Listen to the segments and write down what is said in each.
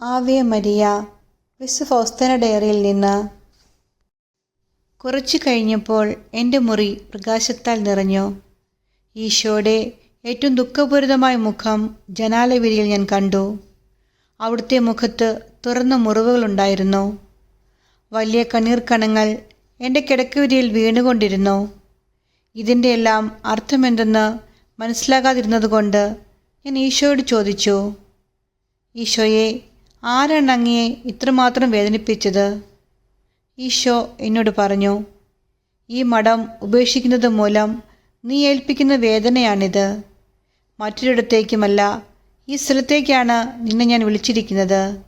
Ave Maria വിശു ഫൗസ്തന ഡയറിയിൽ നിന്ന്. കുറച്ചു കഴിഞ്ഞപ്പോൾ എന്റെ മുറി പ്രകാശത്താൽ നിറഞ്ഞു. ഈശോയുടെ ഏറ്റവും ദുഃഖപൂരിതമായ മുഖം ജനാലവിരിയിൽ ഞാൻ കണ്ടു. അവിടുത്തെ മുഖത്ത് തുറന്ന മുറിവുകളുണ്ടായിരുന്നു വലിയ കണ്ണീർ കണങ്ങൾ എന്റെ കിടക്കുവിരിയിൽ വീണുകൊണ്ടിരുന്നു. ഇതിന്റെ എല്ലാം അർത്ഥമെന്തെന്ന് മനസ്സിലാകാതിരുന്നതുകൊണ്ട് ഞാൻ ഈശോയോട് ചോദിച്ചു ഈശോയെ ആരാണ് അങ്ങയെ ഇത്രമാത്രം വേദനിപ്പിച്ചത്? ഈശോ എന്നോട് പറഞ്ഞു ഈ മഠം ഉപേക്ഷിക്കുന്നത് മൂലം നീ ഏൽപ്പിക്കുന്ന വേദനയാണിത്. മറ്റൊരിടത്തേക്കുമല്ല ഈ സ്ഥലത്തേക്കാണ് നിന്നെ ഞാൻ വിളിച്ചിരിക്കുന്നത്.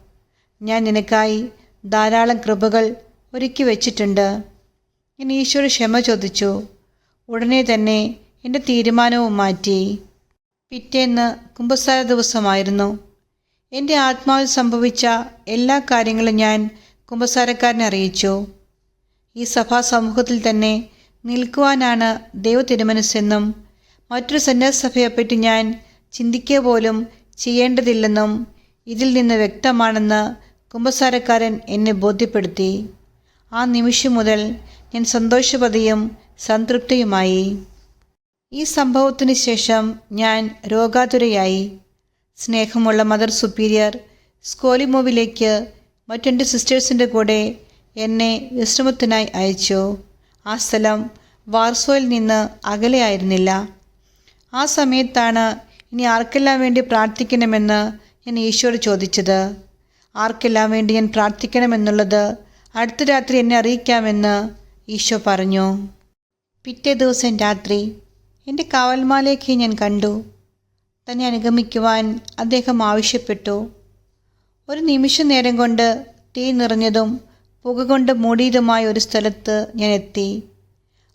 ഞാൻ നിനക്കായി ധാരാളം കൃപകൾ ഒരുക്കി വച്ചിട്ടുണ്ട്. ഞാൻ ഈശോയുടെ ക്ഷമ ചോദിച്ചു. ഉടനെ തന്നെ എന്റെ തീരുമാനവും മാറ്റി. പിറ്റേന്ന് കുംഭസാര ദിവസമായിരുന്നു. എന്റെ ആത്മാവിൽ സംഭവിച്ച എല്ലാ കാര്യങ്ങളും ഞാൻ കുമ്പസാരക്കാരനെ അറിയിച്ചു. ഈ സഭാ സമൂഹത്തിൽ തന്നെ നിൽക്കുവാനാണ് ദൈവ തിരുമനസ്സെന്നും മറ്റൊരു സന്യാസഭയെപ്പറ്റി ഞാൻ ചിന്തിക്കുക പോലും ചെയ്യേണ്ടതില്ലെന്നും ഇതിൽ നിന്ന് വ്യക്തമാണെന്ന് കുമ്പസാരക്കാരൻ എന്നെ ബോധ്യപ്പെടുത്തി. ആ നിമിഷം മുതൽ ഞാൻ സന്തോഷവതിയും സംതൃപ്തിയുമായി. ഈ സംഭവത്തിന് ശേഷം ഞാൻ രോഗാതുരയായി. സ്നേഹമുള്ള മദർ സുപ്പീരിയർ സ്കോലിമോവിലേക്ക് മറ്റെന്റെ സിസ്റ്റേഴ്സിന്റെ കൂടെ എന്നെ വിശ്രമത്തിനായി അയച്ചു. ആ സ്ഥലം വാർസോയിൽ നിന്ന് അകലെയായിരുന്നില്ല ആ സമയത്താണ് ഇനി ആർക്കെല്ലാം വേണ്ടി പ്രാർത്ഥിക്കണമെന്ന് ഞാൻ ഈശോട് ചോദിച്ചത്. ആർക്കെല്ലാം വേണ്ടി ഞാൻ പ്രാർത്ഥിക്കണമെന്നുള്ളത് അടുത്ത രാത്രി എന്നെ അറിയിക്കാമെന്ന് ഈശോ പറഞ്ഞു. പിറ്റേ ദിവസം രാത്രി എന്റെ കാവൽമാലേക്ക് ഞാൻ കണ്ടു. തന്നെ അനുഗമിക്കുവാൻ അദ്ദേഹം ആവശ്യപ്പെട്ടു. ഒരു നിമിഷ നേരം കൊണ്ട് തീ നിറഞ്ഞതും പുക കൊണ്ട് മൂടിയതുമായ ഒരു സ്ഥലത്ത് ഞാൻ എത്തി.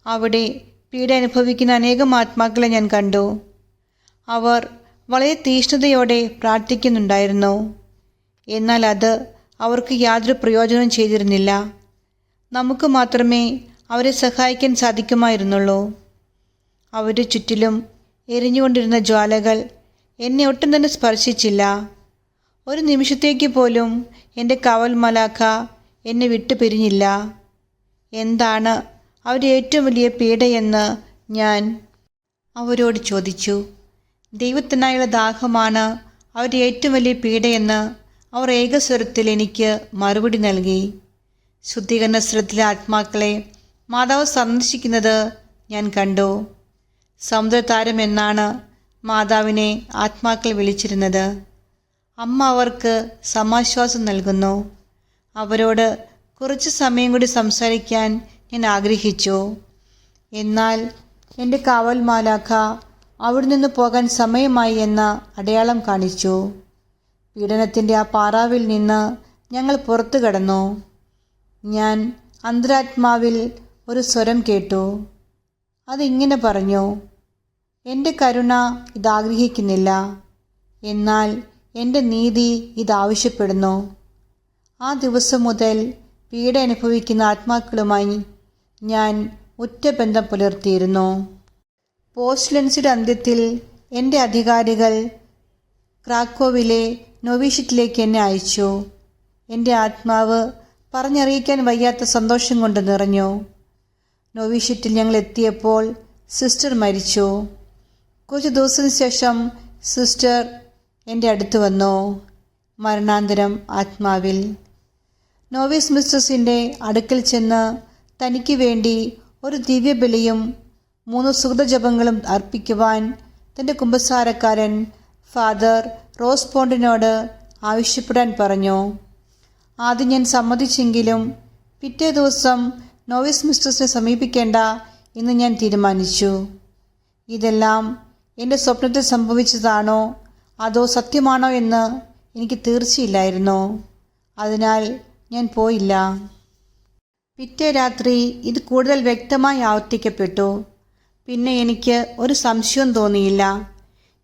അവിടെ പീഡ അനുഭവിക്കുന്ന അനേകം ആത്മാക്കളെ ഞാൻ കണ്ടു. അവർ വളരെ തീഷ്ണതയോടെ പ്രാർത്ഥിക്കുന്നുണ്ടായിരുന്നു. എന്നാൽ അത് അവർക്ക് യാതൊരു പ്രയോജനവും ചെയ്തിരുന്നില്ല. നമുക്ക് മാത്രമേ അവരെ സഹായിക്കാൻ സാധിക്കുമായിരുന്നുള്ളൂ. അവരുടെ ചുറ്റിലും എരിഞ്ഞുകൊണ്ടിരുന്ന ജ്വാലകൾ എന്നെ ഒട്ടും തന്നെ സ്പർശിച്ചില്ല. ഒരു നിമിഷത്തേക്ക് പോലും എന്റെ കവൽ മലാഖ എന്നെ വിട്ടു പിരിഞ്ഞില്ല. എന്താണ് അവരുടെ ഏറ്റവും വലിയ പീഡയെന്ന് ഞാൻ അവരോട് ചോദിച്ചു. ദൈവത്തിനായുള്ള ദാഹമാണ് അവരുടെ ഏറ്റവും വലിയ പീഡയെന്ന് അവർ ഏകസ്വരത്തിൽ എനിക്ക് മറുപടി നൽകി. ശുദ്ധീകരണ സ്ഥലത്തിലെ ആത്മാക്കളെ മാതാവ് സന്ദർശിക്കുന്നത് ഞാൻ കണ്ടു. സമുദ്രതാരം എന്നാണ് മാതാവിനെ ആത്മാക്കൾ വിളിച്ചിരുന്നത്. അമ്മ അവർക്ക് സമാശ്വാസം നൽകുന്നു. അവരോട് കുറച്ച് സമയം കൂടി സംസാരിക്കാൻ ഞാൻ ആഗ്രഹിച്ചു. എന്നാൽ എന്റെ കാവൽ മാലാഖ അവിടെ നിന്ന് പോകാൻ സമയമായി എന്ന അടയാളം കാണിച്ചു. പീഡനത്തിന്റെ ആ പാറാവിൽ നിന്ന് ഞങ്ങൾ പുറത്തു കടന്നു. ഞാൻ അന്തരാത്മാവിൽ ഒരു സ്വരം കേട്ടു. അതിങ്ങനെ പറഞ്ഞു? എന്റെ കരുണ ഇതാഗ്രഹിക്കുന്നില്ല. എന്നാൽ എന്റെ നീതി ഇതാവശ്യപ്പെടുന്നു. ആ ദിവസം മുതൽ പീഡ അനുഭവിക്കുന്ന ആത്മാക്കളുമായി ഞാൻ ഉറ്റ ബന്ധം പുലർത്തിയിരുന്നു. പോസ്റ്റ്ലൻസിയുടെ അന്ത്യത്തിൽ എന്റെ അധികാരികൾ ക്രാക്കോവിലെ നൊവീഷ്യത്തിലേക്ക് എന്നെ അയച്ചു. എന്റെ ആത്മാവ് പറഞ്ഞറിയിക്കാൻ വയ്യാത്ത സന്തോഷം കൊണ്ട് നിറഞ്ഞു. നൊവീഷ്യത്തിൽ ഞങ്ങൾ എത്തിയപ്പോൾ സിസ്റ്റർ മരിച്ചു. കുറച്ച് ദിവസത്തിന് ശേഷം സിസ്റ്റർ എന്റെ അടുത്ത് വന്നു. മരണാന്തരം ആത്മാവിൽ. നോവിസ് മിസ്റ്റസിന്റെ അടുക്കൽ ചെന്ന് തനിക്ക് വേണ്ടി ഒരു ദിവ്യബലിയും മൂന്ന് സുഹൃതജപങ്ങളും അർപ്പിക്കുവാൻ തന്റെ കുമ്പസാരക്കാരൻ ഫാദർ റോസ് പോണ്ടിനോട് ആവശ്യപ്പെടാൻ പറഞ്ഞു. ആദ്യം ഞാൻ സമ്മതിച്ചെങ്കിലും പിറ്റേ ദിവസം നോവിസ് മിസ്ട്രസിനെ സമീപിക്കേണ്ട എന്ന് ഞാൻ തീരുമാനിച്ചു. ഇതെല്ലാം എന്റെ സ്വപ്നത്തിൽ സംഭവിച്ചതാണോ? അതോ സത്യമാണോ എന്ന് എനിക്ക് തീർച്ചയില്ലായിരുന്നു. അതിനാൽ ഞാൻ പോയില്ല. പിറ്റേ രാത്രി ഇത് കൂടുതൽ വ്യക്തമായി ആവർത്തിക്കപ്പെട്ടു. പിന്നെ എനിക്ക് ഒരു സംശയവും തോന്നിയില്ല.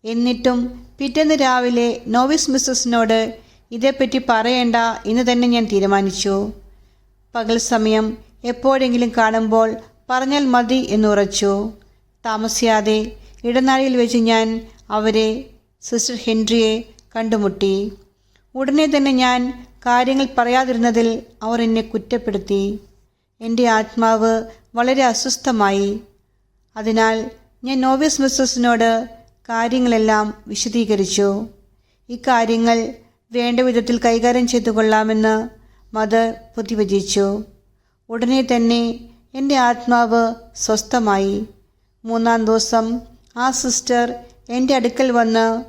എന്നിട്ടും പിറ്റേന്ന് രാവിലെ നോവിസ് മിസ്സസിനോട് ഇതേപ്പറ്റി പറയേണ്ട എന്ന് തന്നെ ഞാൻ തീരുമാനിച്ചു. പകൽ സമയം എപ്പോഴെങ്കിലും കാണുമ്പോൾ പറഞ്ഞാൽ മതി എന്നുറച്ചു താമസിയാതെ ഇടനാഴിയിൽ വെച്ച് ഞാൻ അവരെ സിസ്റ്റർ ഹെൻറിയെ കണ്ടുമുട്ടി. ഉടനെ തന്നെ ഞാൻ കാര്യങ്ങൾ പറയാതിരുന്നതിൽ അവർ എന്നെ കുറ്റപ്പെടുത്തി. എന്റെ ആത്മാവ് വളരെ അസ്വസ്ഥമായി. അതിനാൽ ഞാൻ നോവിയസ് മിസ്സസിനോട് കാര്യങ്ങളെല്ലാം വിശദീകരിച്ചു. ഇക്കാര്യങ്ങൾ വേണ്ട വിധത്തിൽ കൈകാര്യം ചെയ്തു കൊള്ളാമെന്ന് മദർ പ്രതിവചിച്ചു. ഉടനെ തന്നെ എന്റെ ആത്മാവ് സ്വസ്ഥമായി. മൂന്നാം ദിവസം ആ സിസ്റ്റർ എന്റെ അടുക്കൽ വന്ന്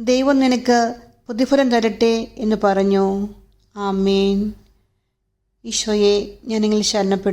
ദൈവം നിനക്ക് പ്രതിഫലം തരട്ടെ എന്ന് പറഞ്ഞു. ആമേൻ. ഈശോയെ ഞാൻ നിങ്ങൾ ശരണപ്പെട്ടു